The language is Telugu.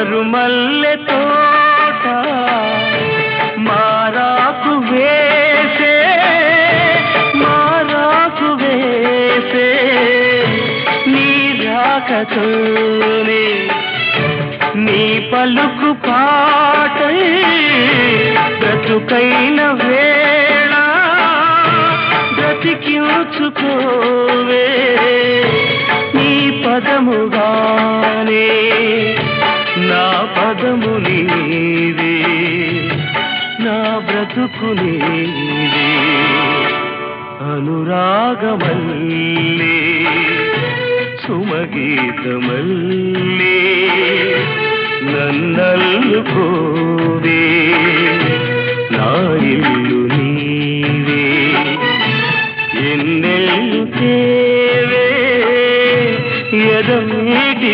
మరుమల్లె తోట మారాకు వేసే మారాకు వేసే నీ రాకతోనే నీ పలుకు పాటై బ్రతుకైన వేళ బ్రతికి బ్రతికించుకోవే నీ పదముగా పదము నీవే నా బ్రతుకు నీవే. అనురాగమల్లే సుమగీతమల్లే నన్నల్లు కోవే నా ఇల్లు నీవే. ఎన్నెల్లు తేవే ఎదమీటి